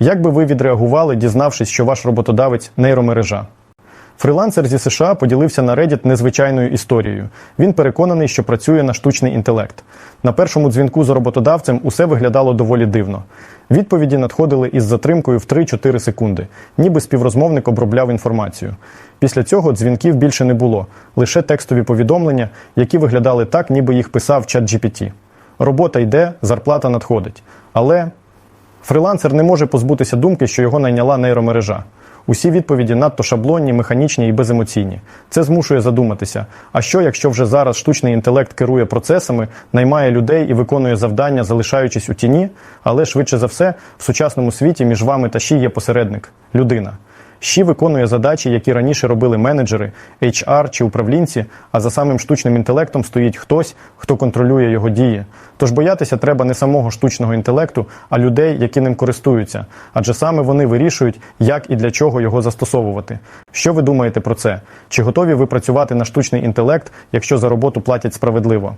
Як би ви відреагували, дізнавшись, що ваш роботодавець нейромережа? Фрилансер зі США поділився на Reddit незвичайною історією. Він переконаний, що працює на штучний інтелект. На першому дзвінку з роботодавцем усе виглядало доволі дивно. Відповіді надходили із затримкою в 3-4 секунди, ніби співрозмовник обробляв інформацію. Після цього дзвінків більше не було, лише текстові повідомлення, які виглядали так, ніби їх писав чат GPT. Робота йде, зарплата надходить. Але Фрилансер не може позбутися думки, що його найняла нейромережа. Усі відповіді надто шаблонні, механічні і беземоційні. Це змушує задуматися. А що, якщо вже зараз штучний інтелект керує процесами, наймає людей і виконує завдання, залишаючись у тіні, але швидше за все, в сучасному світі між вами та щі є посередник людина. ЩІ виконує задачі, які раніше робили менеджери, HR чи управлінці, а за самим штучним інтелектом стоїть хтось, хто контролює його дії. Тож боятися треба не самого штучного інтелекту, а людей, які ним користуються. Адже саме вони вирішують, як і для чого його застосовувати. Що ви думаєте про це? Чи готові ви працювати на штучний інтелект, якщо за роботу платять справедливо?